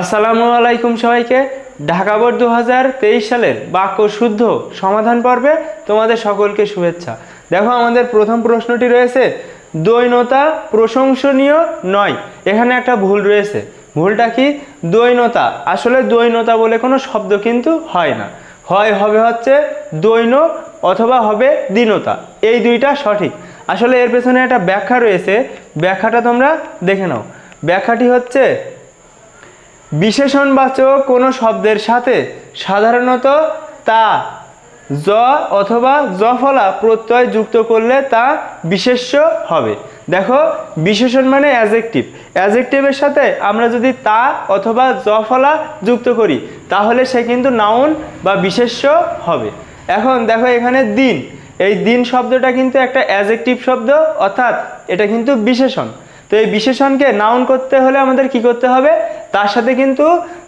আসসালামু আলাইকুম সবাইকে। ঢাকা বোর্ড দু হাজার তেইশ সালের বাক্য শুদ্ধ সমাধান পর্বে তোমাদের সকলকে শুভেচ্ছা। দেখো, আমাদের প্রথম প্রশ্নটি রয়েছে, দৈনতা প্রশংসনীয় নয়। এখানে একটা ভুল রয়েছে। ভুলটা কি? দৈনতা। আসলে দৈনতা বলে কোনো শব্দ কিন্তু হয় না। হয় হবে হচ্ছে দৈন অথবা হবে দীনতা। এই দুইটা সঠিক। আসলে এর পেছনে একটা ব্যাখ্যা রয়েছে। ব্যাখ্যাটা তোমরা দেখে নাও। ব্যাখ্যাটি হচ্ছে বিশেষণবাচক কোনো শব্দের সাথে সাধারণত তা জ অথবা জফলা প্রত্যয় যুক্ত করলে তা বিশেষ্য হবে। দেখো, বিশেষণ মানে অ্যাজেক্টিভ। অ্যাজেক্টিভের সাথে আমরা যদি তা অথবা জফলা যুক্ত করি, তাহলে সে কিন্তু নাউন বা বিশেষ্য হবে। এখন দেখো এখানে দিন। এই দিন শব্দটা কিন্তু একটা অ্যাজেক্টিভ শব্দ, অর্থাৎ এটা কিন্তু বিশেষণ। তো এই বিশেষণকে নাউন করতে হলে আমাদের কি করতে হবে? তার সাথে কিন্তু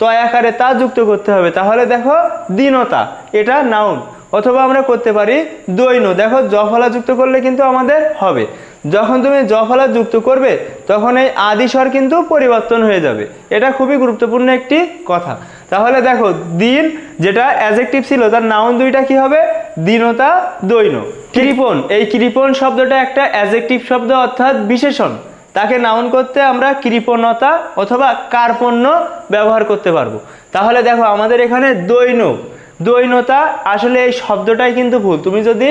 তয় আকারে তা যুক্ত করতে হবে। তাহলে দেখো দীনতা, এটা নাউন অথবা আমরা করতে পারি দৈন। দেখো জফলা যুক্ত করলে কিন্তু আমাদের হবে। যখন তুমি জফলা যুক্ত করবে, তখন এই আদিস্বর কিন্তু পরিবর্তন হয়ে যাবে। এটা খুবই গুরুত্বপূর্ণ একটি কথা। তাহলে দেখো দিন, যেটা অ্যাজেক্টিভ ছিল, তার নাউন দুইটা কি হবে? দীনতা, দৈন। কৃপণ। এই কৃপণ শব্দটা একটা অ্যাজেক্টিভ শব্দ, অর্থাৎ বিশেষণ। তাকে নাউন করতে আমরা কৃপণতা অথবা কার্পণ্য ব্যবহার করতে পারব। তাহলে দেখো আমাদের এখানে দৈন, দৈনতা আসলে এই শব্দটাই কিন্তু ভুল। তুমি যদি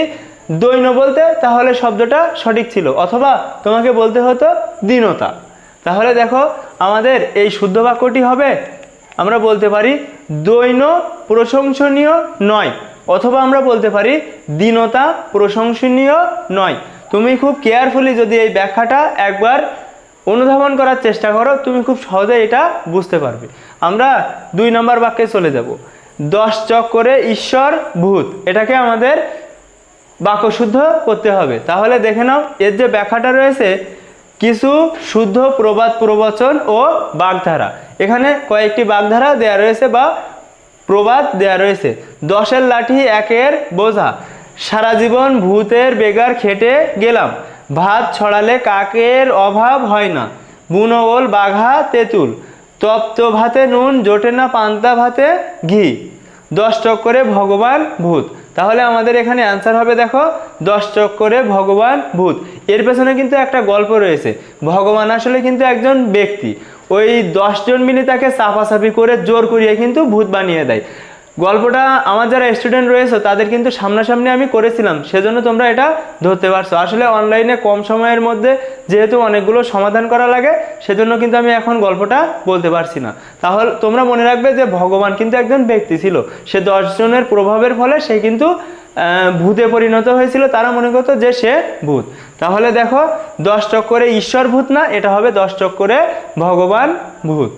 দৈন বলতে, তাহলে শব্দটা সঠিক ছিল। অথবা তোমাকে বলতে হতো দীনতা। তাহলে দেখো আমাদের এই শুদ্ধ বাক্যটি হবে, আমরা বলতে পারি দৈন প্রশংসনীয় নয়, অথবা আমরা বলতে পারি দীনতা প্রশংসনীয় নয়। তুমি খুব কেয়ারফুলি যদি এই ব্যাখ্যাটা একবার অনুধাবন করার চেষ্টা করো, তুমি খুব সহজে এটা বুঝতে পারবে। আমরা দুই নম্বর বাক্যে চলে যাব। দশ চক করে ঈশ্বর ভূত, এটাকে আমাদের বাক্যশুদ্ধ করতে হবে। তাহলে দেখে নাও, এর যে ব্যাখ্যাটা রয়েছে, কিছু শুদ্ধ প্রবাদ প্রবচন ও বাগধারা। এখানে কয়েকটি বাগধারা দেয়া রয়েছে বা প্রবাদ দেয়া রয়েছে। দশের লাঠি একের বোঝা। সারা জীবন ভূতের বেগার খেটে গেলাম। ভাত ছড়ালে কাকের অভাব হয় না। বুনো, ওল, বাঘা, তেঁতুল। তপ্ত ভাতে নুন, জোটে না পান্তা ভাতে ঘি। দশ চক্করে ভগবান ভূত। তাহলে আমাদের এখানে অ্যান্সার হবে দেখো, দশ চক্করে ভগবান ভূত। এর পেছনে কিন্তু একটা গল্প রয়েছে। ভগবান আসলে কিন্তু একজন ব্যক্তি। ওই দশজন মিলে তাকে চাপাচাপি করে জোর করিয়ে কিন্তু ভূত বানিয়ে দেয়। গল্পটা আমার যারা স্টুডেন্ট রয়েছে, তাদের কিন্তু সামনাসামনি আমি করেছিলাম। সেজন্য তোমরা এটা ধরতে পারছ। আসলে অনলাইনে কম সময়ের মধ্যে যেহেতু অনেকগুলো সমাধান করা লাগে, সেজন্য কিন্তু আমি এখন গল্পটা বলতে পারছি না। তাহলে তোমরা মনে রাখবে যে ভগবান কিন্তু একজন ব্যক্তি ছিল। সে দশজনের প্রভাবের ফলে সে কিন্তু ভূতে পরিণত হয়েছিল। তারা মনে করতো যে সে ভূত। তাহলে দেখো, দশ চক্করে ঈশ্বর ভূত না, এটা হবে দশ চক্করে ভগবান ভূত।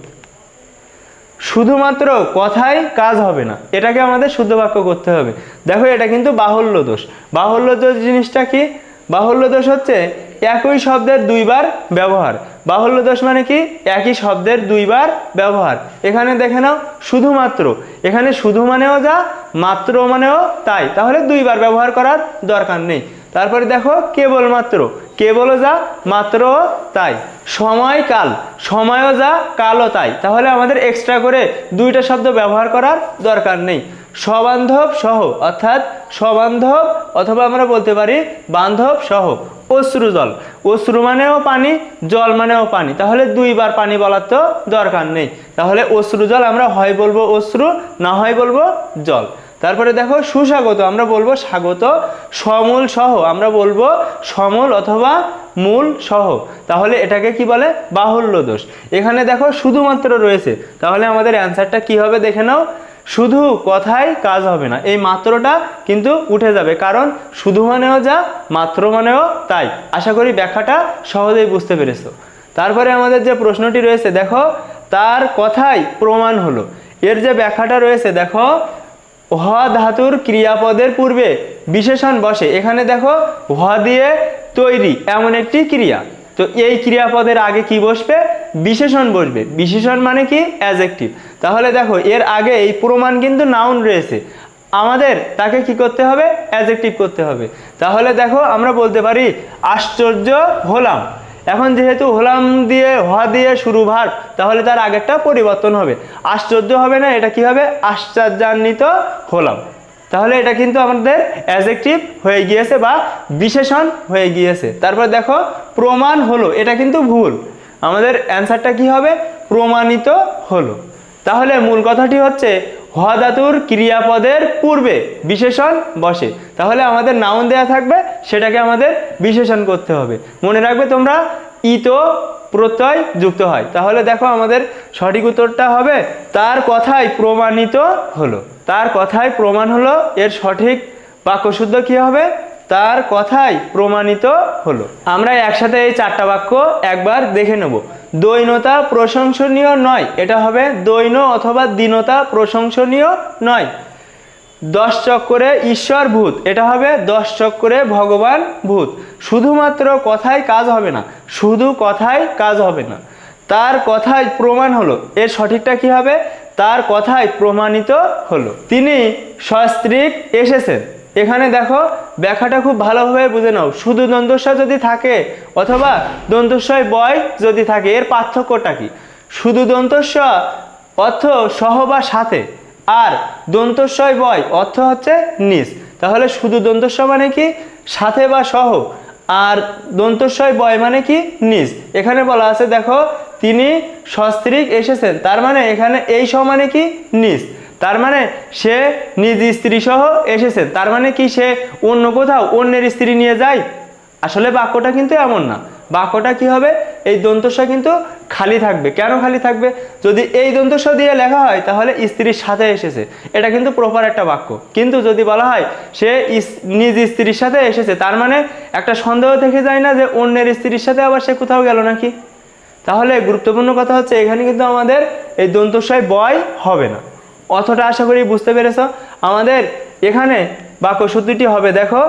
শুধুমাত্র কথাই কাজ হবে না। এটাকে আমাদের শুদ্ধ বাক্য করতে হবে। দেখো, এটা কিন্তু বাহুল্য দোষ। বাহুল্য দোষ জিনিসটা কি? বাহুল্য দোষ হচ্ছে একই শব্দের দুইবার ব্যবহার। বাহুল্য দোষ মানে কি? একই শব্দের দুইবার ব্যবহার। এখানে দেখে নাও, শুধুমাত্র। এখানে শুধু মানেও যা, মাত্র মানেও তাই। তাহলে দুইবার ব্যবহার করার দরকার নেই। তারপরে দেখো, কেবলমাত্র। কেবলও যা? মাত্র তাই। সময় কাল। সময়ও যা, কালও তাই। তাহলে আমাদের এক্সট্রা করে দুইটা শব্দ ব্যবহার করার দরকার নেই। সবান্ধব সহ, অর্থাৎ সবান্ধব অথবা আমরা বলতে পারি বান্ধব সহ অশ্রু জল অশ্রু মানেও পানি, জল মানেও পানি। তাহলে দুইবার পানি বলার তো দরকার নেই। তাহলে অশ্রু জল আমরা হয় বলব অশ্রু, না হয় বলব জল। তারপরে দেখো সুস্বাগত, আমরা বলব স্বাগত সমূল সহ, আমরা বলব সমল অথবা মূল সহ। তাহলে এটাকে কি বলে? বাহুল্য দোষ। এখানে দেখো শুধুমাত্র রয়েছে। তাহলে আমাদের অ্যান্সারটা কি হবে দেখে নাও। শুধু কথাই কাজ হবে না, এই মাত্রটা কিন্তু উঠে যাবে। কারণ শুধু মানেও যা, মাত্র মানেও তাই। আশা করি ব্যাখ্যাটা সহজেই বুঝতে পেরেছ। তারপরে আমাদের যে প্রশ্নটি রয়েছে, দেখো, তার কথাই প্রমাণ হলো। এর যে ব্যাখ্যাটা রয়েছে, দেখো হ ধাতুর ক্রিয়াপদের পূর্বে বিশেষণ বসে। এখানে দেখো হ দিয়ে তৈরি এমন একটি ক্রিয়া। তো এই ক্রিয়াপদের আগে কি বসবে? বিশেষণ বসবে। বিশেষণ মানে কি? অ্যাজেক্টিভ তাহলে দেখো, এর আগে এই প্রমাণ কিন্তু নাউন রয়েছে। আমাদের তাকে কি করতে হবে? অ্যাজেক্টিভ করতে হবে। তাহলে দেখো, আমরা বলতে পারি, আশ্চর্য হলাম। এখন যেহেতু হলাম দিয়ে, হ দিয়ে শুরু ভার, তাহলে তার আগেরটা পরিবর্তন হবে। আশ্চর্য হবে না, এটা কি হবে আশ্চর্যান্বিত হলাম। তাহলে এটা কিন্তু আমাদের অ্যাজেক্টিভ হয়ে গিয়েছে বা বিশেষণ হয়ে গিয়েছে। তারপর দেখো, প্রমাণ হলো, এটা কিন্তু ভুল। আমাদের অ্যান্সারটা কি হবে? প্রমাণিত হলো। তাহলে মূল কথাটি হচ্ছে ধাতুর ক্রিয়াপদের পূর্বে বিশেষণ বসে। তাহলে আমাদের নাউন দেয়া থাকবে, সেটাকে আমাদের বিশেষণ করতে হবে। মনে রাখবে তোমরা ইতো, প্রত্যয় যুক্ত হয়। তাহলে দেখো আমাদের সঠিক উত্তরটা হবে, তার কথাই প্রমাণিত হলো। তার কথাই প্রমাণ হলো, এর সঠিক বাক্যশুদ্ধ কি হবে? তার কথাই প্রমাণিত হলো। আমরা একসাথে এই চারটা বাক্য একবার দেখে নেব। দৈনতা প্রশংসনীয় নয়। এটা হবে দৈন অথবা দীনতা প্রশংসনীয় নয়। দশ চক্করে ঈশ্বর ভূত। এটা হবে দশ চক্করে ভগবান ভূত। শুধুমাত্র কথায় কাজ হবে না। শুধু কথায় কাজ হবে না। তার কথায় প্রমাণ হলো। এর সঠিকটা কি হবে? তার কথায় প্রমাণিত হলো। তিনি সস্ত্রীক এসেছেন। এখানে দেখো, ব্যাখ্যাটা খুব ভালোভাবে বুঝে নাও। শুধু দন্তস্ব যদি থাকে, অথবা দন্তস্বয় বয় যদি থাকে, এর পার্থক্যটা কি? শুধু দন্তস্ব অর্থ সহ বা সাথে, আর দন্তস্বয় বয় অর্থ হচ্ছে নিজ। তাহলে শুধু দন্তস্ব মানে কি? সাথে বা সহ, আর দন্তস্বয় বয় মানে কি? নিজ। এখানে বলা আছে, দেখো, তিনি সস্ত্রীক এসেছেন। তার মানে এখানে এই সহ মানে কি? নিজ। তার মানে সে নিজ স্ত্রী সহ এসেছেন তার মানে কি সে অন্য কোথাও অন্যের স্ত্রী নিয়ে যায়? আসলে বাক্যটা কিন্তু এমন না। বাক্যটা কি হবে? এই দন্তস্ব কিন্তু খালি থাকবে। কেন খালি থাকবে? যদি এই দন্তস্ব দিয়ে লেখা হয়, তাহলে স্ত্রীর সাথে এসেছে। এটা কিন্তু প্রপার একটা বাক্য। কিন্তু যদি বলা হয়, সে নিজ স্ত্রীর সাথে এসেছে, তার মানে একটা সন্দেহ থেকে যায় না যে অন্যের স্ত্রীর সাথে আবার সে কোথাও গেল নাকি? তাহলে গুরুত্বপূর্ণ কথা হচ্ছে, এখানে কিন্তু আমাদের এই দন্তস্বয় বয় হবে না। অথটা আশা করি বুঝতে পেরেছ। আমাদের এখানে বাক্য সূত্রটি হবে, দেখো,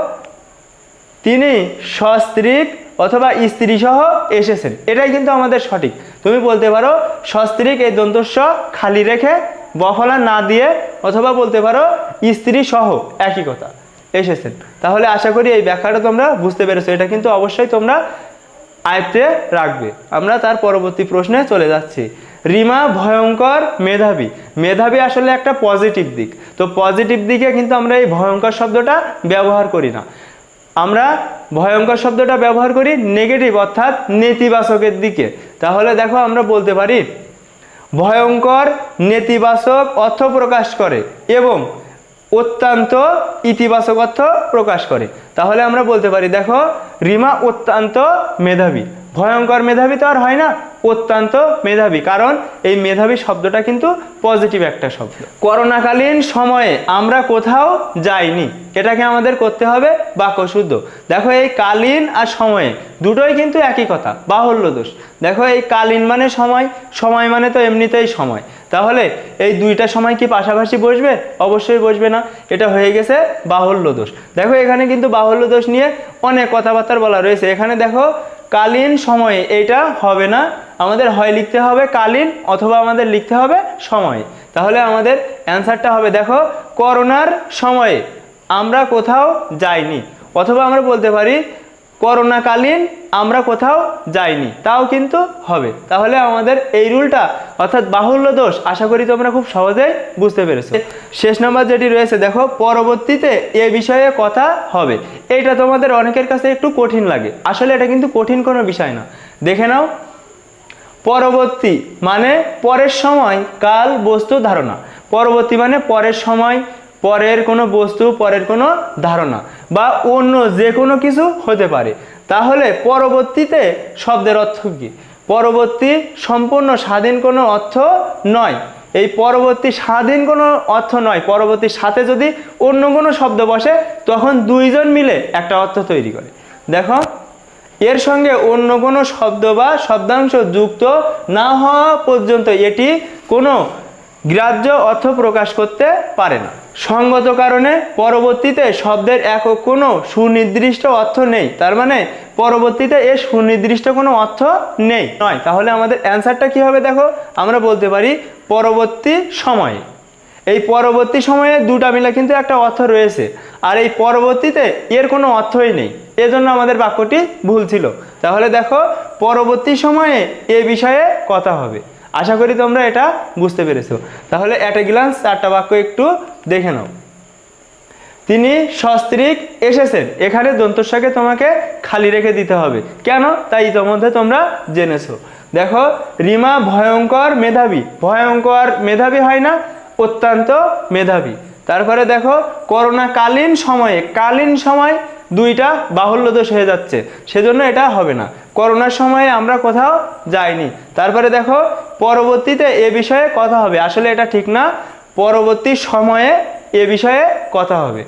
তিনি সস্ত্রীক অথবা স্ত্রী সহ এসেছেন। এটাই কিন্তু আমাদের সঠিক। তুমি বলতে পারো, সস্ত্রীক এই দন্তস্ব খালি রেখে বফলা না দিয়ে অথবা বলতে পারো স্ত্রী সহ একই কথা এসেছেন। তাহলে আশা করি এই ব্যাখ্যাটা তোমরা বুঝতে পেরেছ। এটা কিন্তু অবশ্যই তোমরা আয়ত্তে রাখবে। আমরা তার পরবর্তী প্রশ্নে চলে যাচ্ছি। রিমা ভয়ঙ্কর মেধাবী। মেধাবী আসলে একটা পজিটিভ দিক। তো পজিটিভ দিকে কিন্তু আমরা এই ভয়ঙ্কর শব্দটা ব্যবহার করি না। আমরা ভয়ঙ্কর শব্দটা ব্যবহার করি নেগেটিভ অর্থাৎ নেতিবাচকের দিকে। তাহলে দেখো আমরা বলতে পারি, ভয়ঙ্কর, নেতিবাচক অর্থ প্রকাশ করে এবং অত্যন্ত ইতিবাচক অর্থ প্রকাশ করে। তাহলে আমরা বলতে পারি, দেখো, রিমা অত্যন্ত মেধাবী। ভয়ঙ্কর মেধাবী তো আর হয় না, অত্যন্ত মেধাবী। কারণ এই মেধাবী শব্দটা কিন্তু পজিটিভ একটা শব্দ। করোনাকালীন সময়ে আমরা কোথাও যাইনি। এটাকে আমাদের করতে হবে বাক্যশুদ্ধ দেখো এই কালীন আর সময়ে দুটোই কিন্তু একই কথা, বাহুল্য দোষ। দেখো এই কালীন মানে সময় সময় মানে তো এমনিতেই সময়। তাহলে এই দুইটা সময় কি পাশাপাশি বসবে? অবশ্যই বসবে না। এটা হয়ে গেছে বাহুল্য দোষ। দেখো এখানে কিন্তু বাহুল্য দোষ নিয়ে অনেক কথাবার্তা বলা রয়েছে। এখানে দেখো কালীন সময়ে এটা হবে না। আমাদের হয় লিখতে হবে কালীন অথবা আমাদের লিখতে হবে সময়। তাহলে আমাদের অ্যান্সারটা হবে, দেখো, করোনার সময়ে আমরা কোথাও যাইনি। অথবা আমরা বলতে পারি করোনাকালীন আমরা কোথাও যাইনি, তাও কিন্তু হবে। তাহলে আমাদের এই রুলটা, অর্থাৎ বাহুল্য দোষ, আশা করি তোমরা খুব সহজেই বুঝতে পেরেছ। শেষ নম্বর যেটি রয়েছে, দেখো, পরবর্তীতে এ বিষয়ে কথা হবে। এটা তোমাদের অনেকের কাছে একটু কঠিন লাগে। আসলে এটা কিন্তু কঠিন কোনো বিষয় না। দেখে নাও। পরবর্তী মানে পরের সময়, কাল বস্তু ধারণা। পরবর্তী মানে পরের সময় পরের কোনো বস্তু, পরের কোনো ধারণা বা অন্য যে কোনো কিছু হতে পারে। তাহলে পরবর্তীতে শব্দের অর্থ কী? পরবর্তী সম্পূর্ণ স্বাধীন কোনো অর্থ নয়। এই পরবর্তী স্বাধীন কোনো অর্থ নয়। পরবর্তীর সাথে যদি অন্য কোনো শব্দ বসে, তখন দুইজন মিলে একটা অর্থ তৈরি করে। দেখো, এর সঙ্গে অন্য কোনো শব্দ বা শব্দাংশ যুক্ত না হওয়া পর্যন্ত এটি কোনো গ্রাহ্য অর্থ প্রকাশ করতে পারে না। সঙ্গত কারণে পরবর্তীতে শব্দের একক কোনো সুনির্দিষ্ট অর্থ নেই। তার মানে পরবর্তীতে এর সুনির্দিষ্ট কোনো অর্থ নেই। নয়। তাহলে আমাদের অ্যান্সারটা কি হবে দেখো? আমরা বলতে পারি পরবর্তী সময়ে। এই পরবর্তী সময়ে দুটা মিলে কিন্তু একটা অর্থ রয়েছে। আর এই পরবর্তীতে এর কোনো অর্থই নেই। এজন্য আমাদের বাক্যটি ভুল ছিল। তাহলে দেখো, পরবর্তী সময়ে এ বিষয়ে কথা হবে। আশা করি তোমরা এটা বুঝতে পেরেছ। তাহলে অ্যাট এ চারটা বাক্য একটু দেখে নাও। তিনি সস্ত্রীক এসেছেন। এখানে দন্তস্বকে তোমাকে খালি রেখে দিতে হবে। কেন? তাই ইতোমধ্যে তোমরা জেনেছো। দেখো, রিমা ভয়ঙ্কর মেধাবী। ভয়ঙ্কর মেধাবী হয় না, অত্যন্ত মেধাবী। তারপরে দেখো, করোনাকালীন সময়ে, কালীন সময় দুইটা বাহুল্য দোষ হয়ে যাচ্ছে। সেজন্য এটা হবে না। করোনার সময়ে আমরা কোথাও যাইনি। তারপরে দেখো, পরবর্তীতে এ বিষয়ে কথা হবে। আসলে এটা ঠিক না। পরবর্তী সময়ে এ বিষয়ে কথা হবে।